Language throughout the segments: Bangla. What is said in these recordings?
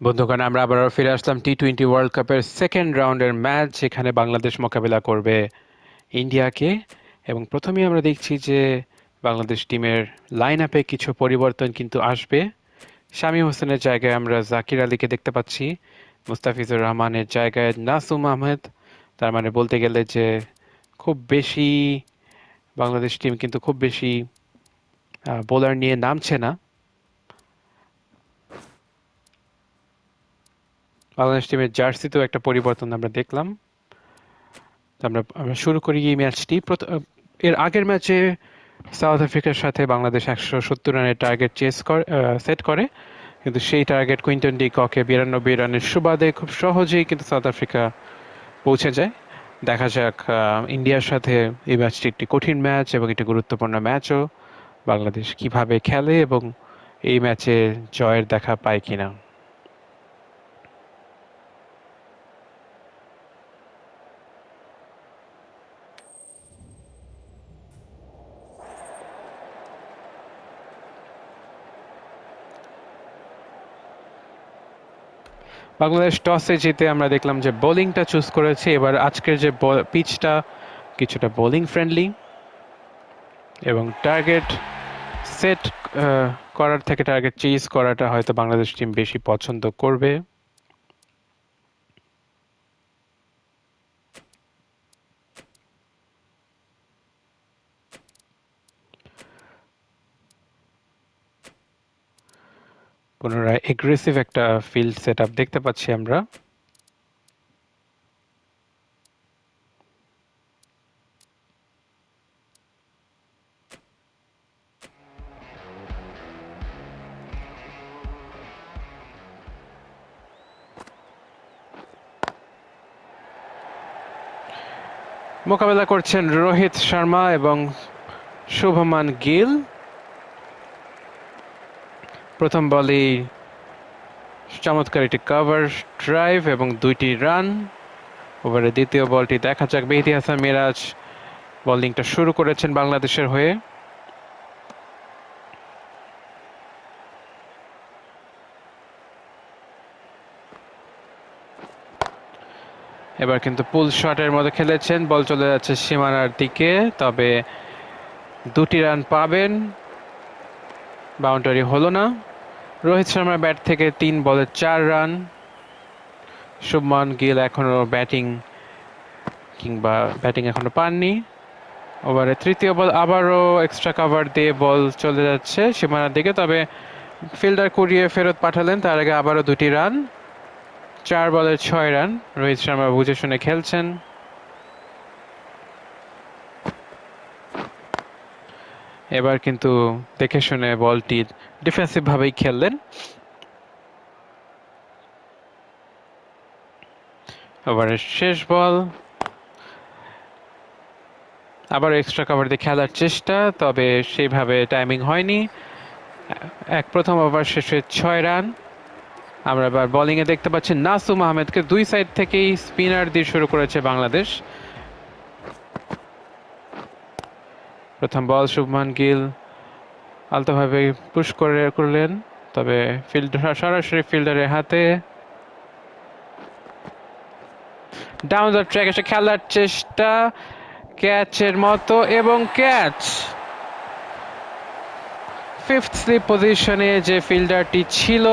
বন্ধুগণ, আমরা আবারও ফিরে আসলাম টি টোয়েন্টি ওয়ার্ল্ড কাপের সেকেন্ড রাউন্ডের ম্যাচ যেখানে বাংলাদেশ মোকাবেলা করবে ইন্ডিয়াকে। এবং প্রথমেই আমরা দেখছি যে বাংলাদেশ টিমের লাইন আপে কিছু পরিবর্তন কিন্তু আসবে। শামীম হোসেনের জায়গায় আমরা জাকির আলীকে দেখতে পাচ্ছি, মুস্তাফিজুর রহমানের জায়গায় নাসুম আহমেদ। তার মানে বলতে গেলে যে খুব বেশি বাংলাদেশ টিম কিন্তু খুব বেশি বোলার নিয়ে নামছে না। বাংলাদেশ টিমের জার্সিতেও একটা পরিবর্তন আমরা দেখলাম। আমরা আমরা শুরু করি এই ম্যাচটি। এর আগের ম্যাচে সাউথ আফ্রিকার সাথে বাংলাদেশ একশো সত্তর রানের টার্গেট চেস করে সেট করে। কিন্তু সেই টার্গেট কুইন্টন ডি ককে বিরানব্বই রানের সুবাদে খুব সহজেই কিন্তু সাউথ আফ্রিকা পৌঁছে যায়। দেখা যাক ইন্ডিয়ার সাথে এই ম্যাচটি একটি কঠিন ম্যাচ এবং একটি গুরুত্বপূর্ণ ম্যাচও বাংলাদেশ কীভাবে খেলে এবং এই ম্যাচে জয়ের দেখা পায় কিনা। বাংলাদেশ টসে জিতে আমরা দেখলাম যে বোলিংটা চুজ করেছে। এবার আজকের যে পিচটা কিছুটা বোলিং ফ্রেন্ডলি এবং টার্গেট সেট করার থেকে টার্গেট চেজ করাটা হয়তো বাংলাদেশ টিম বেশি পছন্দ করবে। পুনরায় এগ্রেসিভ একটা ফিল্ড সেট দেখতে পাচ্ছি আমরা। মোকাবেলা করছেন রোহিত শর্মা এবং শুভমান গিল। প্রথম বলেই চমৎকার একটি কভার ড্রাইভ এবং দুইটি রান ওভারে দ্বিতীয় বলটি দেখা যাক। মেহেদি হাসান মিরাজ বোলিংটা শুরু করেছেন বাংলাদেশের হয়ে। এবার কিন্তু পুল শটের মধ্যে খেলেছেন। বল চলে যাচ্ছে সীমানার দিকে, তবে দুটি রান পাবেন। বাউন্ডারি হলো না। রোহিত শর্মার ব্যাট থেকে তিন বলে চার রান। শুভমান গিল এখনও ব্যাটিং কিংবা ব্যাটিং এখনও পাননি। ওভারে তৃতীয় বল আবারও এক্সট্রা কাভার দিয়ে বল চলে যাচ্ছে সীমানার দিকে, তবে ফিল্ডার কুড়িয়ে ফেরত পাঠালেন, তার আগে আবারও দুটি রান, চার বলে ছয় রান। রোহিত শর্মা বুঝে শুনে খেলছেন। এবার কিন্তু দেখে শুনে বলটি ডিফেন্সিভ ভাবেই খেললেন। ওভারের শেষ বল। আবার এক্সট্রা কভার দিয়ে খেলার চেষ্টা, তবে সেইভাবে টাইমিং হয়নি। এক প্রথম ওভার শেষে ছয় রান। আমরা এবার বোলিংয়ে দেখতে পাচ্ছি নাসুম আহমেদকে দুই সাইড থেকেই স্পিনার দিয়ে শুরু করেছে বাংলাদেশ। প্রথম বল শুভমান গিল আলতোভাবে পুশ করে, করলেন। তবে ফিল্ড সরাসরি ফিল্ডারের হাতে। ডাউন দ্য ট্র্যাক এসে খেলার চেষ্টা। ক্যাচের মতো এবং ক্যাচ ফিফথ স্লিপ পজিশনে যে ফিল্ডারটি ছিল,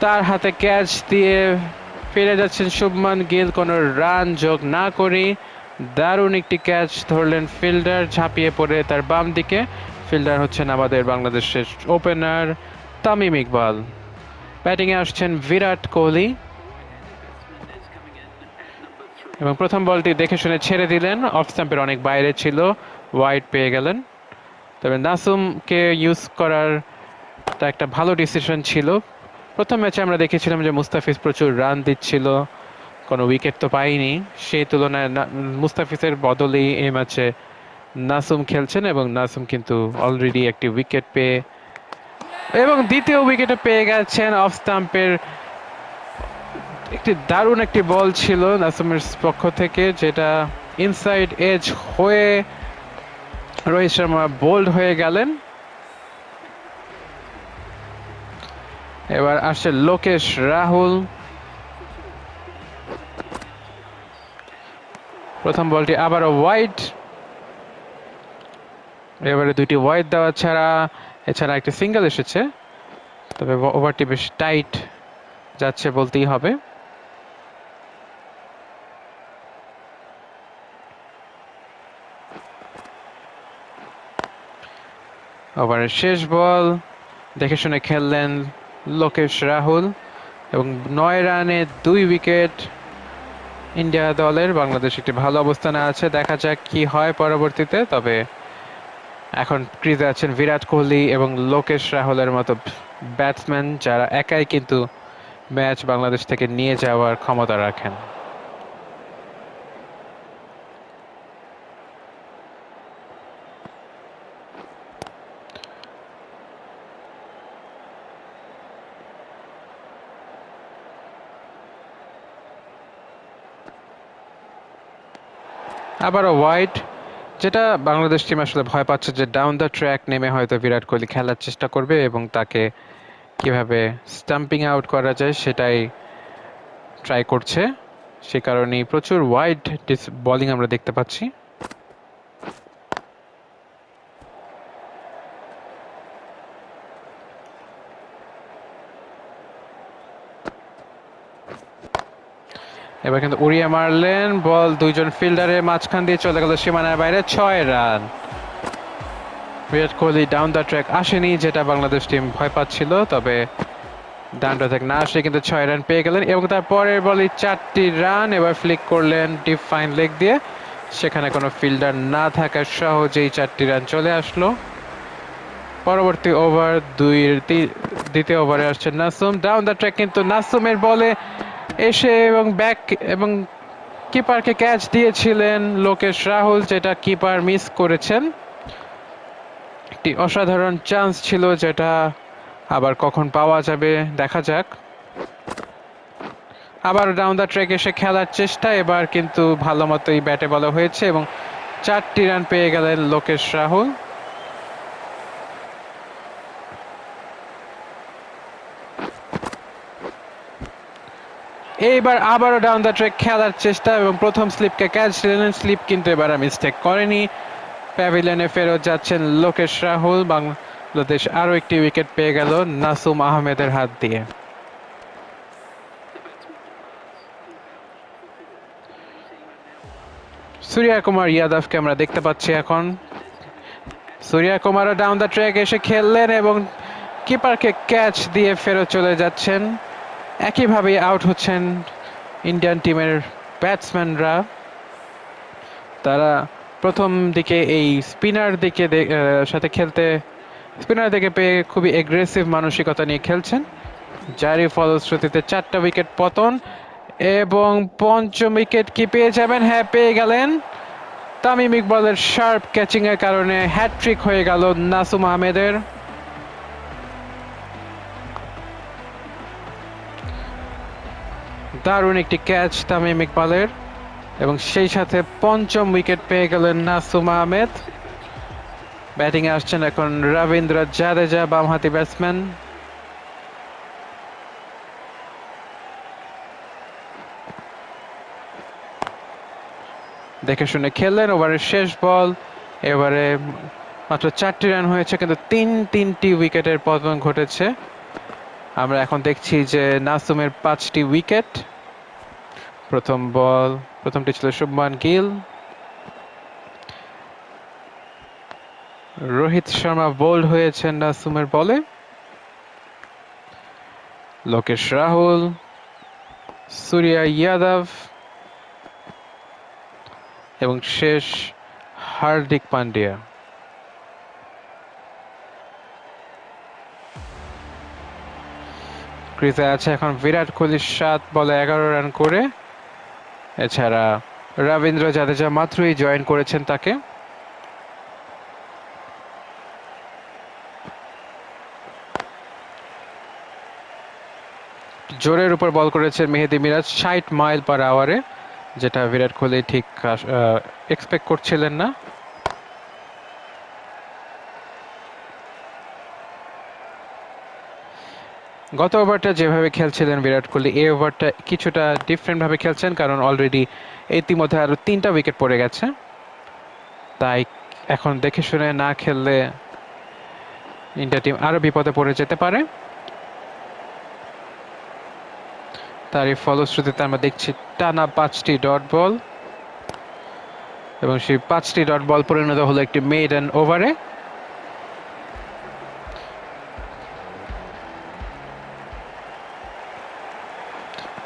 তার হাতে ক্যাচ দিয়ে ফিরে যাচ্ছেন শুভমান গিল। কোনো রান যোগ না করে দারুণ একটি ক্যাচ ধরলেন ফিল্ডার ঝাঁপিয়ে পড়ে তার বাম দিকে। ফিল্ডার হচ্ছেন আমাদের বাংলাদেশের ওপেনার তামিম ইকবাল। ব্যাটিংয়ে আসছেন বিরাট কোহলি। এবং প্রথম বলটি দেখে শুনে ছেড়ে দিলেন। অফ স্ট্যাম্পের অনেক বাইরে ছিল ওয়াইড পেয়ে গেলেন। তবে নাসুমকে ইউজ করার তা একটা ভালো ডিসিশন ছিল। প্রথম ম্যাচে আমরা দেখেছিলাম যে মুস্তাফিজ প্রচুর রান দিচ্ছিল। কোনো উইকেট তো পাইনি। সেই তুলনায় মুস্তাফিজের বদলেই এই ম্যাচে নাসুম খেলছেন এবং নাসুম কিন্তু অলরেডি একটি উইকেট পেয়ে এবং দ্বিতীয় উইকেটে পেয়ে গেছেন অফ স্টাম্পের একটি দারুণ একটি বল ছিল নাসুমের পক্ষ থেকে, যেটা ইনসাইড এজ হয়ে রোহিত শর্মা বোল্ড হয়ে গেলেন। এবার আসছে লোকেশ রাহুল। প্রথম বলটি আবারও ওয়াইড এবারে দুইটি ওয়াইড দেওয়া ছাড়া, এছাড়া একটি সিঙ্গেল এসেছে। তবে ওভারটি বেশ টাইট যাচ্ছে বলতেই হবে। ওভারের শেষ বল, দেখে শুনে খেললেন লোকেশ রাহুল। এবং নয় রানে দুই উইকেট ইন্ডিয়া দলের, বাংলাদেশ একটি ভালো অবস্থানে আছে। দেখা যাক কি হয় পরবর্তীতে, তবে এখন ক্রিজে আছেন বিরাট কোহলি এবং লোকেশ রাহুলের মতো ব্যাটসম্যান যারা একাই কিন্তু ম্যাচ বাংলাদেশ থেকে নিয়ে যাওয়ার ক্ষমতা রাখেন। আবারও ওয়াইড, যেটা বাংলাদেশ টিম আসলে ভয় পাচ্ছে যে ডাউন দ্য ট্র্যাক নেমে হয়তো বিরাট কোহলি খেলার চেষ্টা করবে এবং তাকে কীভাবে স্টাম্পিং আউট করা যায় সেটাই ট্রাই করছে। সে কারণেই প্রচুর ওয়াইড বলিং আমরা দেখতে পাচ্ছি। এবার কিন্তু উড়িয়ে মারলেন, বল দুইজন ফিল্ডারের মাঝখান দিয়ে চলে গেল সীমানার বাইরে, ছয় run. Virat Kohli down the track আসেনি, যেটা বাংলাদেশ টিম ভয় পাচ্ছিল, তবে ডাউন দ্য না আসলে কিন্তু ছয় রান পেয়ে গেলেন এবং তার পরের বলই চারটি রান এবার ফ্লিক করলেন ডিপ ফাইন লেগ দিয়ে। সেখানে কোনো ফিল্ডার না থাকার সহজেই চারটি রান চলে আসলো। পরবর্তী ওভার দুই দ্বিতীয় ওভারে আসছে নাসুম। ডাউন দ্য ট্র্যাক কিন্তু নাসুমের বলে এসে এবং ব্যাক এবং কিপারকে ক্যাচ দিয়েছিলেন লোকেশ রাহুল, যেটা কিপার মিস করেছেন। একটি অসাধারণ চান্স ছিল, যেটা আবার কখন পাওয়া যাবে, দেখা যাক। আবার ডাউন দ্য ট্র্যাক এসে খেলার চেষ্টা, এবার কিন্তু ভালো মতোই ব্যাটে বলা হয়েছে এবং চারটি রান পেয়ে গেলেন লোকেশ রাহুল। এইবার আবারও ডাউন দ্য ট্র্যাক খেলার চেষ্টা এবং প্রথম স্লিপকে ক্যাচ দিলেন স্লিপ কিন্তু এবার মিস্টেক করেনি। প্যাভিলিয়নে ফেরত যাচ্ছেন লোকেশ রাহুল বাংলাদেশ আরও একটি উইকেট পেয়ে গেল নাসুম আহমেদের হাত দিয়ে। সূর্যা কুমার, ইয়াদবকে আমরা দেখতে পাচ্ছি এখন। সূর্যা কুমারও ডাউন দ্য ট্র্যাক এসে খেললেন এবং কিপারকে ক্যাচ দিয়ে ফেরত চলে যাচ্ছেন। একইভাবে আউট হচ্ছেন ইন্ডিয়ান টিমের ব্যাটসম্যানরা তারা প্রথম দিকে এই স্পিনার দিকে সাথে খেলতে স্পিনার দিকে পেয়ে খুবই এগ্রেসিভ মানসিকতা নিয়ে খেলছেন। যারই ফলশ্রুতিতে চারটা উইকেট পতন এবং পঞ্চম উইকেট কি পেয়ে যাবেন? হ্যাঁ পেয়ে গেলেন। তামিম ইকবালের শার্প ক্যাচিংয়ের কারণে হ্যাট্রিক হয়ে গেল নাসুম আহমেদের। দারুণ একটি ক্যাচ তামিম ইকবালের। এবং সেই সাথে পঞ্চম উইকেট পেয়ে গেলেন নাসুম আহমেদ। ব্যাটিংয়ে আসছেন এখন রবীন্দ্র জাদেজা, বামহাতি ব্যাটসম্যান দেখে শুনে খেললেন, ওভারের শেষ বল। এবারে মাত্র চারটি রান হয়েছে, কিন্তু তিন তিনটি উইকেটের পতন ঘটেছে। আমরা এখন দেখছি যে নাসুমের পাঁচটি উইকেট প্রথম বল প্রথমটি ছিল শুভমান গিল। রোহিত শর্মা বোল্ড হয়েছেন নাসুমের বলে। লোকেশ রাহুল, সুরিয়া ইয়াদব, এবং শেষ হার্দিক পান্ডিয়া। ক্রিজে আছে এখন বিরাট কোহলি সাত বলে এগারো রান করে। এছাড়া রবীন্দ্র জাদেজা মাত্রই জয়েন করেছেন তাকে। জোরের উপর বল করেছেন মেহেদি মিরাজ, ষাট মাইল পার আওয়ারে যেটা বিরাট কোহলি ঠিক এক্সপেক্ট করছিলেন না। গত ওভারটা যেভাবে খেলছিলেন বিরাট কোহলি, এই ওভারটা কিছুটা ডিফারেন্টভাবে খেলছেন কারণ অলরেডি ইতিমধ্যে আরও তিনটা উইকেট পড়ে গেছে। তাই এখন দেখে শুনে না খেললে ইন্ডিয়া টিম আরও বিপদে পড়ে যেতে পারে। তার এই ফলশ্রুতিতে আমরা দেখছি টানা পাঁচটি ডট বল এবং সেই পাঁচটি ডট বল পরিণত হলো একটি মেডেন ওভারে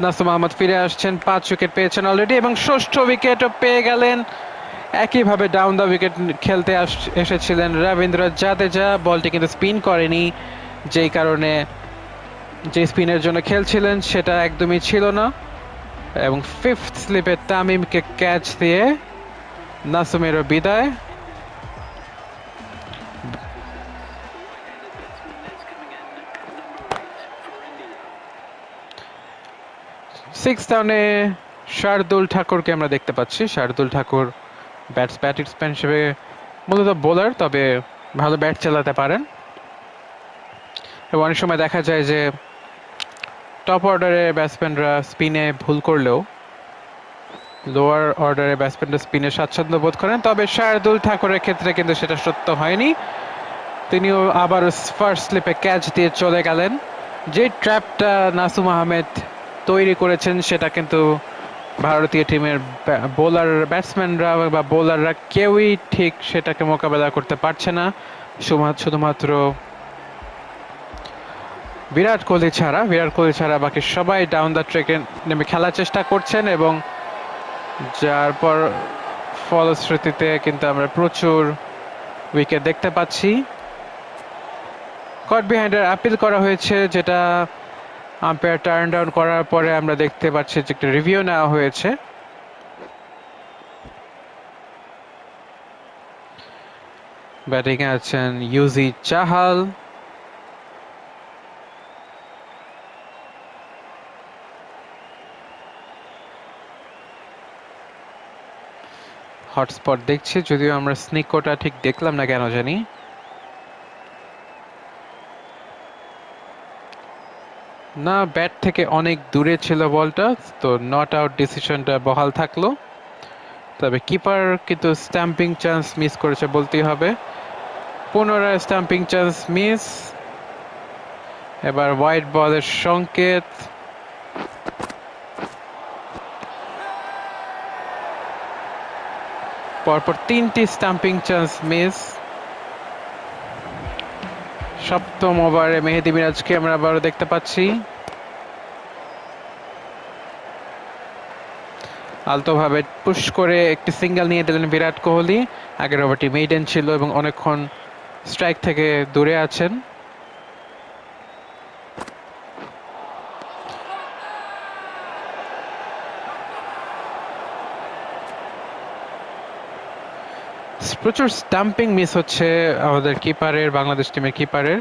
নাসুম আহমদ ফিরে আসছেন, পাঁচ উইকেট পেয়েছেন অলরেডি এবং ষষ্ঠ উইকেটও পেয়ে গেলেন। একইভাবে ডাউন দ্য উইকেট খেলতে এসেছিলেন রবীন্দ্র জাদেজা। বলটি কিন্তু স্পিন করেনি, যেই কারণে যে স্পিনের জন্য খেলছিলেন সেটা একদমই ছিল না। এবং ফিফথ স্লিপে তামিমকে ক্যাচ দিয়ে নাসুমেরও বিদায়। সিক্স ডাউনে শার্দুল ঠাকুরকে আমরা দেখতে পাচ্ছি। শার্দুল ঠাকুর ব্যাটস ব্যাটসম্যান হিসেবে মূলত বোলার তবে ভালো ব্যাট চালাতে পারেন। এবং অনেক সময় দেখা যায় যে টপ অর্ডারের ব্যাটসম্যানরা স্পিনে ভুল করলেও লোয়ার অর্ডারের ব্যাটসম্যানরা স্পিনে স্বাচ্ছন্দ্য বোধ করেন। তবে শার্দুল ঠাকুরের ক্ষেত্রে কিন্তু সেটা সত্য হয়নি। তিনিও আবার ফার্স্ট স্লিপে ক্যাচ দিয়ে চলে গেলেন। যে ট্র্যাপটা নাসুম আহমেদ তৈরি করেছেন, সেটা কিন্তু ভারতীয় টিমের বোলার ব্যাটসম্যানরা বা বোলাররা কেউই ঠিক সেটাকে মোকাবেলা করতে পারছে না। শুধু- শুধুমাত্র বিরাট কোহলি ছাড়া, বিরাট কোহলি ছাড়া বাকি সবাই ডাউন দ্য ট্রেকে নেমে খেলার চেষ্টা করছেন এবং যার পর ফলশ্রুতিতে কিন্তু আমরা প্রচুর উইকেট দেখতে পাচ্ছি। কট বিহাইন্ডের আপিল করা হয়েছে, যেটা আম্পায়ার টার্ন ডাউন করার পরে আমরা দেখতে পাচ্ছি যে একটা রিভিউ নেওয়া হয়েছে। ব্যাটিংয়ে আছেন ইউজি চাহাল হটস্পট দেখছি, যদিও আমরা স্নিকোটা ঠিক দেখলাম না কেন জানি। না, ব্যাট থেকে অনেক দূরে ছিল বলটা, তো নট আউট ডিসিশনটা বহাল থাকল। তবে কিপার কিন্তু স্ট্যাম্পিং চান্স মিস করেছে বলতেই হবে। পুনরায় স্ট্যাম্পিং চান্স মিস এবার হোয়াইট বলের সংকেত। পরপর তিনটি স্ট্যাম্পিং চান্স মিস সপ্তম ওভারে মেহেদি মিরাজকে আমরা আবারও দেখতে পাচ্ছি। আলতোভাবে পুশ করে একটি সিঙ্গেল নিয়ে দিলেন বিরাট কোহলি। আগের ওভারটি মেইডেন ছিল এবং অনেকক্ষণ স্ট্রাইক থেকে দূরে আছেন। প্রচুর স্টাম্পিং মিস হচ্ছে আমাদের কিপারের বাংলাদেশ টিমের কিপারের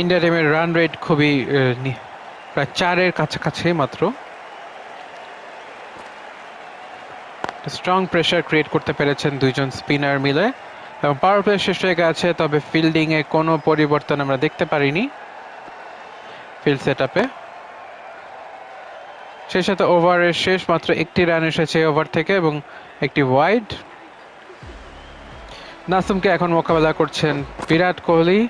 ইন্ডিয়া টিমের রান রেট খুবই প্রায় চারের কাছাকাছি মাত্র। স্ট্রং প্রেশার ক্রিয়েট করতে পেরেছেন দুইজন স্পিনার মিলে। এবং পাওয়ার প্লে শেষ হয়ে গেছে, তবে ফিল্ডিংয়ে কোনো পরিবর্তন আমরা দেখতে পারিনি ফিল্ড সেট আপে সেই সাথে ওভারের শেষ মাত্র একটি রান এসেছে ওভার থেকে এবং একটি ওয়াইড নাসুমকে এখন মোকাবেলা করছেন বিরাট কোহলি।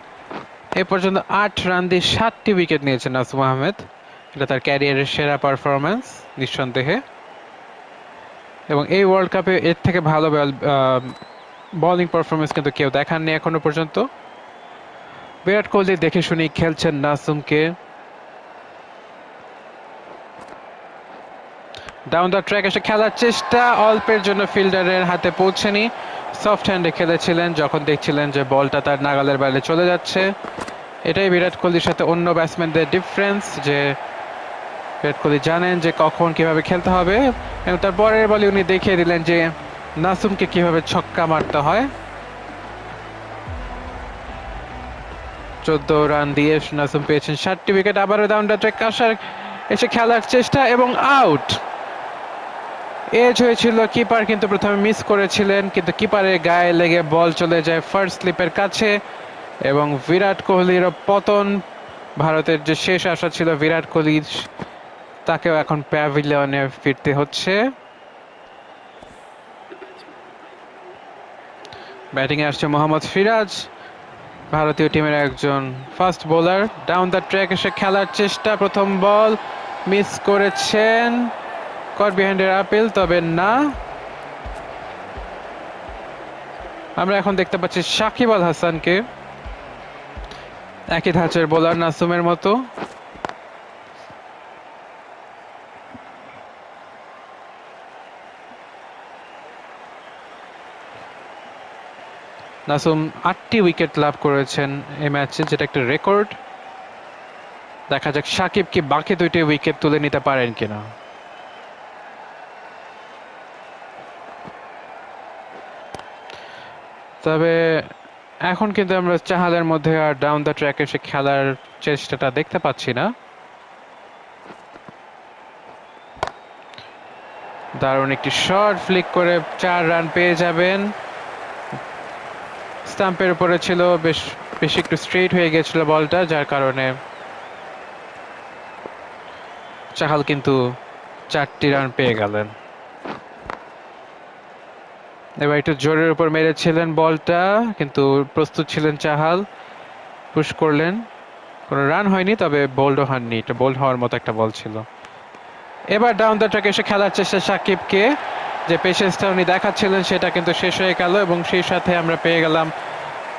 এ পর্যন্ত আট রান দিয়ে সাতটি উইকেট নিয়েছেন নাসুম আহমেদ। এটা তার ক্যারিয়ারের সেরা পারফরমেন্স নিঃসন্দেহে। এবং এই ওয়ার্ল্ড কাপে এর থেকে ভালো বোলিং পারফরমেন্স কিন্তু কেউ দেখাননি এখনও পর্যন্ত। বিরাট কোহলি দেখে শুনে খেলছেন নাসুমকে ডাউন দ্য ট্র্যাক এসে খেলার চেষ্টা, অল্পের জন্য ফিল্ডারের হাতে পৌঁছেনি। সফট হ্যান্ডে খেলেছিলেন, যখন দেখছিলেন যে বলটা তার নাগালের বাইরে চলে যাচ্ছে। এটাই বিরাট কোহলির সাথে অন্য ব্যাটসম্যানদের ডিফারেন্স যে বিরাট কোহলি জানেন যে কখন কীভাবে খেলতে হবে। এবং তার পরের বলে উনি দেখিয়ে দিলেন যে নাসুমকে কীভাবে ছক্কা মারতে হয়। চোদ্দ রান দিয়ে নাসুম পেয়েছেন ষাটটি উইকেট। আবারও আসার এসে খেলার চেষ্টা এবং আউট। এজ হয়েছিল কিপার, কিন্তু প্রথমে মিস করেছিলেন, কিন্তু কিপারের গায়ে লেগে বল চলে যায় ফার্স্ট স্লিপের কাছে। এবং বিরাট কোহলির পতন, ভারতের যে শেষ আশা ছিল, বিরাট কোহলির তাকেও এখন প্যাভিলিয়নে ফিরতে হচ্ছে। ব্যাটিংয়ে আসছে মোহাম্মদ সিরাজ ভারতীয় টিমের একজন fast bowler. Down the track এসে খেলার চেষ্টা, প্রথম বল মিস করেছেন কট বিহাইন্ডের আপিল, তবে না। আমরা এখন দেখতে পাচ্ছি সাকিব আল হাসানকে। একই ধাঁচের বোলার নাসুমের মতো। নাসুম আটটি উইকেট লাভ করেছেন এই ম্যাচে, যেটা একটা রেকর্ড। দেখা যাক সাকিব কি বাকি দুইটি উইকেট তুলে নিতে পারেন কিনা। তবে এখন কিন্তু আমরা চাহালের মধ্যে আর ডাউন দ্য ট্র্যাক সে খেলার চেষ্টাটা দেখতে পাচ্ছি না। দারুণ একটি শর্ট ফ্লিক করে চার রান পেয়ে যাবেন। স্টাম্পের উপরে ছিল, বেশ, বেশি একটু স্ট্রেট হয়ে গেছিল বলটা, যার কারণে চাহাল কিন্তু চারটি রান পেয়ে গেলেন। এবার একটু জোরের উপর মেরেছিলেন বলটা, কিন্তু প্রস্তুত ছিলেন চাহাল পুশ করলেন। কোনো রান হয়নি, তবে বোল্ডও হননি, এটা বোল্ড হওয়ার মতো একটা বল ছিল। এবার ডাউন দ্য ট্র্যাক এসে খেলার চেষ্টা সাকিবকে যে পেশেন্সটা উনি দেখাচ্ছিলেন, সেটা কিন্তু শেষ হয়ে গেল এবং সেই সাথে আমরা পেয়ে গেলাম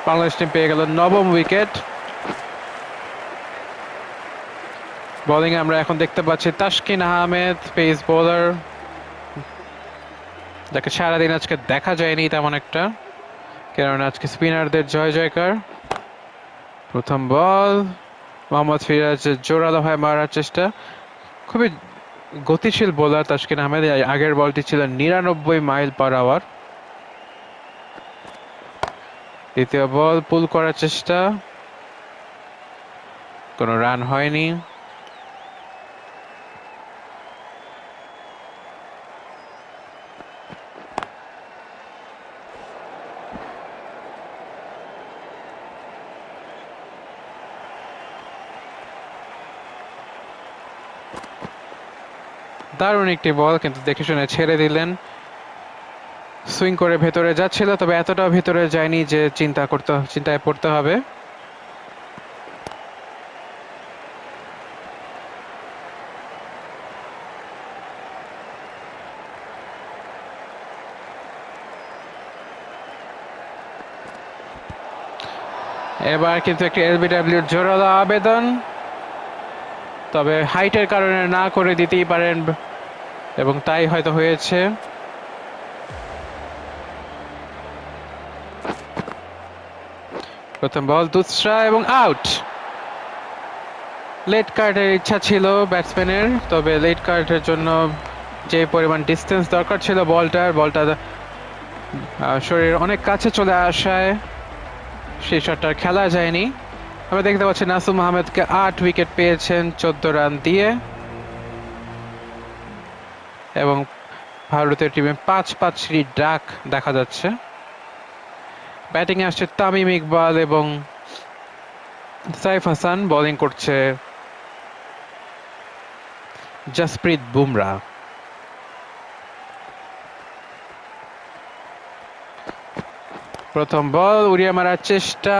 বাংলাদেশ টিম পেয়ে গেল নবম উইকেট। বোলিং আমরা এখন দেখতে পাচ্ছি তাসকিন আহমেদ পেস বোলার যাকে সারাদিন আজকে দেখা যায়নি তেমন একটা। কেননা আজকে স্পিনারদের জয় জয়কার। প্রথম বল, মোহাম্মদ ফিরাজ জোরালো হয় মারার চেষ্টা। খুবই গতিশীল বোলার তাসকিন আহমেদ আগের বলটি ছিল নিরানব্বই মাইল পার আওয়ার দ্বিতীয় বল পুল করার চেষ্টা। কোনো রান হয়নি। দারুণ একটি বল কিন্তু দেখে শুনে ছেড়ে দিলেন। সুইং করে ভেতরে যাচ্ছিল, তবে এতটাও ভেতরে যায়নি যে চিন্তা করতে, চিন্তায় পড়তে হবে। এবার কিন্তু একটি এলবিডাব্লিউর জোরালো আবেদন, তবে হাইটের কারণে না করে দিতেই পারেন, এবং তাই হয়তো হয়েছে। প্রথম বল, দুসরা এবং আউট লেট কার্ডের ইচ্ছা ছিল ব্যাটসম্যানের তবে লেট কার্ডের জন্য যে পরিমাণ ডিস্টেন্স দরকার ছিল বলটার, বলটা শরীর অনেক কাছে চলে আসায় সেই শটটা খেলা যায়নি। আমরা দেখতে পাচ্ছি নাসুম আহমেদকে আট উইকেট পেয়েছেন, চোদ্দ রান দিয়ে। এবং ভারতের টিমে পাঁচ পাঁচটি ডাক দেখা যাচ্ছে। ব্যাটিংয়ে আসছে তামিম ইকবাল এবং সাইফ হাসান বোলিং করছে জসপ্রীত বুমরা। প্রথম বল, উড়িয়ে মারার চেষ্টা।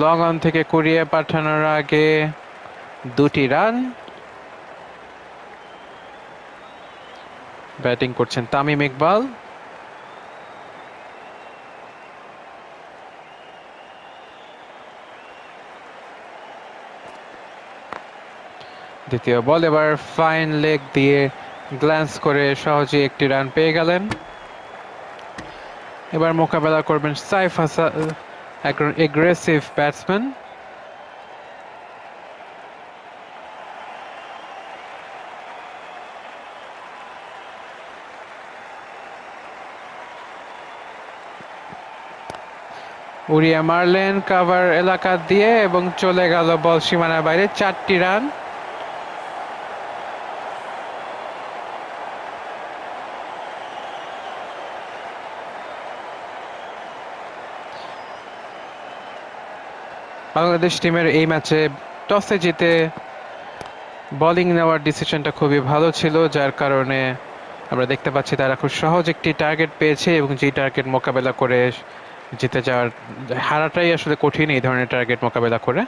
লং অন থেকে কুড়িয়ে পাঠানোর আগে দুটি রান। ব্যাটিং করছেন তামিম ইকবাল। দ্বিতীয় বল, এবার ফাইন লেগ দিয়ে গ্ল্যান্স করে সহজে একটি রান পেয়ে গেলেন। এবার মোকাবেলা করবেন সাইফ হাসান এগ্রেসিভ ব্যাটসম্যান উড়িয়ে মারলেন কাভার এলাকা দিয়ে এবং চলে গেল বল সীমানার বাইরে, চারটি রান। বাংলাদেশ টিমের এই ম্যাচে টসে জিতে বোলিং নেওয়ার ডিসিশনটা খুবই ভালো ছিল, যার কারণে আমরা দেখতে পাচ্ছি তারা খুব সহজ একটি টার্গেট পেয়েছে এবং যেই টার্গেট মোকাবেলা করে জিতে যাওয়ার হারাটাই আসলে কঠিন এই ধরনের টার্গেট মোকাবেলা করে।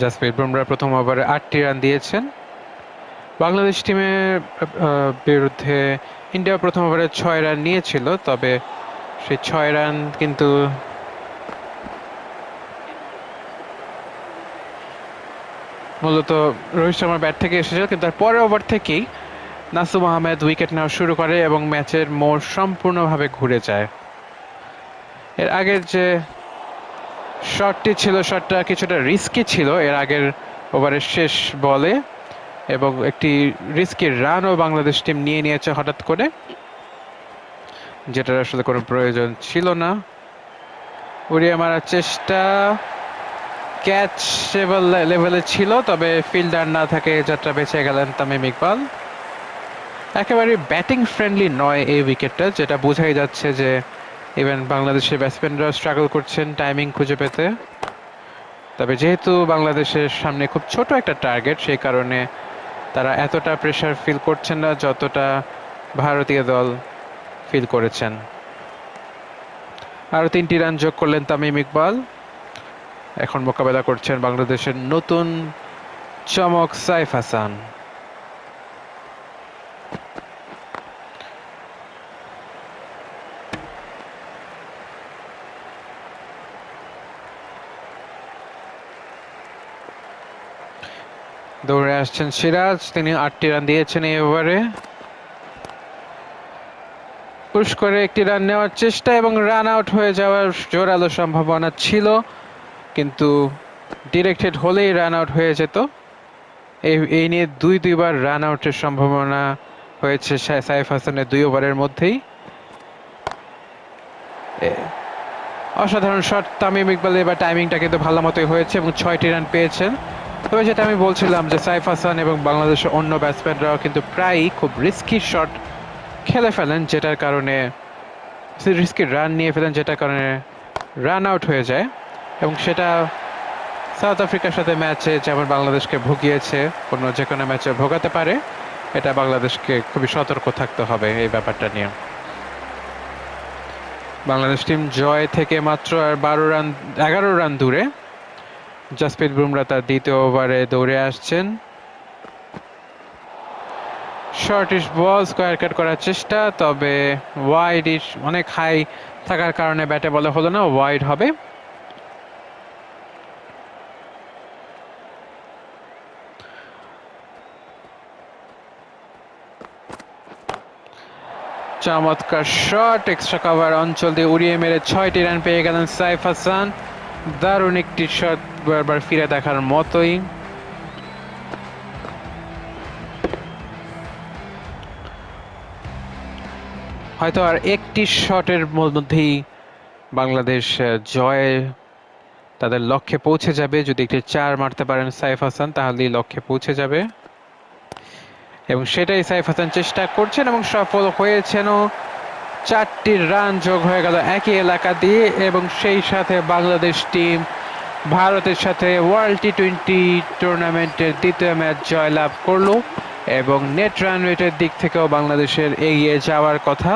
জাসপ্রীত বুমরা প্রথম ওভারে আটটি রান দিয়েছেন। বাংলাদেশ টিমের বিরুদ্ধে ইন্ডিয়া প্রথম ওভারে ছয় রান নিয়েছিল, তবে সেই ছয় রান কিন্তু মূলত রোহিত শর্মার ব্যাট থেকে এসেছিল, কিন্তু তার পরের ওভার থেকেই নাসুম আহমেদ উইকেট নেওয়া শুরু করে এবং ম্যাচের মোড় সম্পূর্ণভাবে ঘুরে যায়। এর আগের যে শটটি ছিল, শটটা কিছুটা রিস্কি ছিল এর আগের ওভারের শেষ বলে এবং একটি রিস্কি রানও বাংলাদেশ টিম নিয়ে নিয়েছে হঠাৎ করে। যেটার আসলে কোনো প্রয়োজন ছিল না। উড়িয়ে মারার চেষ্টা ক্যাচ লেভেলে ছিল, তবে ফিল্ডার না থাকে যাত্রা বেঁচে গেলেন তামিম ইকবাল। একেবারে ব্যাটিং ফ্রেন্ডলি নয় এই উইকেটটা যেটা বোঝাই যাচ্ছে যে ইভেন বাংলাদেশের ব্যাটসম্যানরা স্ট্রাগল করছেন টাইমিং খুঁজে পেতে। তবে যেহেতু বাংলাদেশের সামনে খুব ছোট একটা টার্গেট সেই কারণে তারা এতটা প্রেশার ফিল করছেন না, যতটা ভারতীয় দল ফিল করেছেন। আরও তিনটি রান যোগ করলেন তামিম ইকবাল। এখন মোকাবেলা করছেন বাংলাদেশের নতুন চমক সাইফ হাসান। দৌড়ে আসছেন সিরাজ, তিনি আটটি রান দিয়েছেন এই ওভারে। পুশ করে একটি রান নেওয়ার চেষ্টা এবং রান আউট হয়ে যাওয়ার জোরালো সম্ভাবনা ছিল, কিন্তু ডিরেক্টেড হলেই রান আউট হয়ে যেত। এই নিয়ে দুই, দুইবার রান আউটের সম্ভাবনা হয়েছে সাইফ হাসানের দুই ওভারের মধ্যেই। অসাধারণ শট তামিম ইকবালের এবার টাইমিংটা কিন্তু ভালো মতোই হয়েছে এবং ছয়টি রান পেয়েছেন। তবে যেটা আমি বলছিলাম যে সাইফ হাসান এবং বাংলাদেশের অন্য ব্যাটসম্যানরাও কিন্তু প্রায়ই খুব রিস্কি শট খেলে ফেলেন, যেটার কারণে রিস্কি রান নিয়ে ফেলেন, যেটার কারণে রান আউট হয়ে যায়। এবং সেটা সাউথ আফ্রিকার সাথে ম্যাচে যেমন বাংলাদেশকে ভুগিয়েছে, অন্য যে কোনো ম্যাচে ভোগাতে পারে, এটা বাংলাদেশকে খুবই সতর্ক থাকতে হবে এই ব্যাপারটা নিয়ে। বাংলাদেশ টিম জয় থেকে মাত্র আর বারো রান এগারো রান দূরে। জাসপ্রীত বুমরা তার দ্বিতীয় ওভারে দৌড়ে আসছেন। শর্টিশ বল স্কোয়ার কাট করার চেষ্টা, তবে ওয়াইড অনেক হাই থাকার কারণে ব্যাটে বলে হলো না ওয়াইড হবে। চমৎকার শট এক্সট্রা কভার অঞ্চল দিয়ে উড়িয়ে মেরে ছয়টি রান পেয়ে গেলেন সাইফ হাসান। দারুণ একটি শট বারবার ফিরে দেখার মতোই। হয়তো আর একটি শটের মধ্যেই বাংলাদেশ জয় তাদের লক্ষ্যে পৌঁছে যাবে। যদি একটি চার মারতে পারেন সাইফ হাসান, তাহলেই লক্ষ্যে পৌঁছে যাবে। এবং সেটাই সাইফ হাসান চেষ্টা করছেন এবং সফল হয়েছেনও। চারটি রান যোগ হয়ে গেল একই এলাকা দিয়ে এবং সেই সাথে বাংলাদেশ টিম ভারতের সাথে ওয়ার্ল্ড টি টোয়েন্টি টুর্নামেন্টের দ্বিতীয় ম্যাচ জয়লাভ করল। এবং নেট রান রেটের দিক থেকেও বাংলাদেশের এগিয়ে যাওয়ার কথা।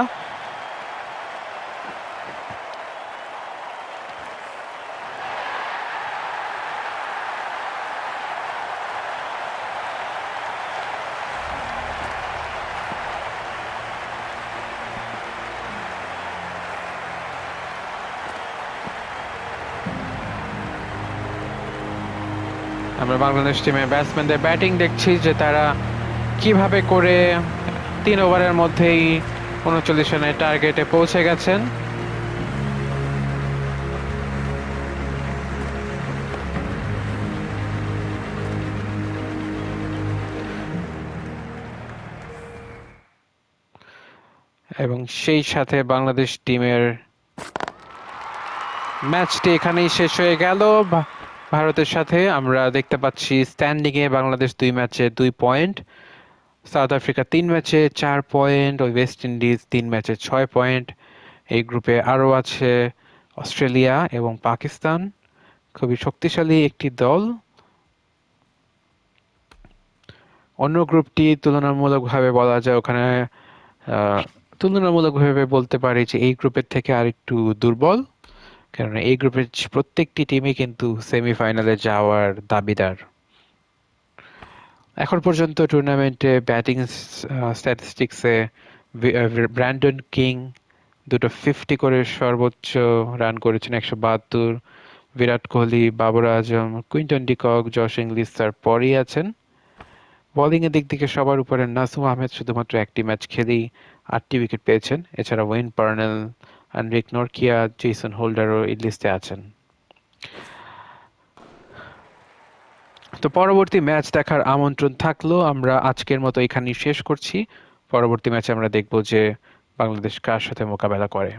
আমরা বাংলাদেশ টিমের ব্যাটসম্যানদের ব্যাটিং দেখছি যে তারা কীভাবে করে তিন ওভারের মধ্যেই উনচল্লিশ রানের টার্গেটে পৌঁছে গেছেন? এবং সেই সাথে বাংলাদেশ টিমের ম্যাচটি এখানেই শেষ হয়ে গেল। ভারতের সাথে আমরা দেখতে পাচ্ছি স্ট্যান্ডিংয়ে বাংলাদেশ দুই ম্যাচে দুই পয়েন্ট সাউথ আফ্রিকা তিন ম্যাচে চার পয়েন্ট, ওই ওয়েস্ট ইন্ডিজ তিন ম্যাচে ছয় পয়েন্ট। এই গ্রুপে আরও আছে অস্ট্রেলিয়া এবং পাকিস্তান। খুবই শক্তিশালী একটি দল। অন্য গ্রুপটি তুলনামূলকভাবে বলা যায় ওখানে তুলনামূলকভাবে বলতে পারি যে এই গ্রুপের থেকে আর একটু দুর্বল। কারণ এই গ্রুপের প্রত্যেকটি টিমই কিন্তু সেমিফাইনালে যাওয়ার দাবিদার। এখন পর্যন্ত টুর্নামেন্টে ব্যাটিং স্ট্যাটিস্টিক্সে ব্র্যান্ডন কিং দুটো ফিফটি করে সর্বোচ্চ রান করেছেন, একশো বাহাত্তর। Virat Kohli, Babar Azam, Quinton de Kock Josh Inglis তার পরেই আছেন। বোলিং এর দিক থেকে সবার উপরে নাসুম আহমেদ শুধুমাত্র একটি ম্যাচ খেলেই আটটি উইকেট পেয়েছেন। এছাড়া Wayne Parnell Anrich Nortje Jason হোল্ডারও এই লিস্টে আছেন। তো পরবর্তী ম্যাচ দেখার আমন্ত্রণ থাকল। আমরা আজকের মতো এখানেই শেষ করছি। পরবর্তী ম্যাচে আমরা দেখব যে বাংলাদেশ কার সাথে মোকাবেলা করে।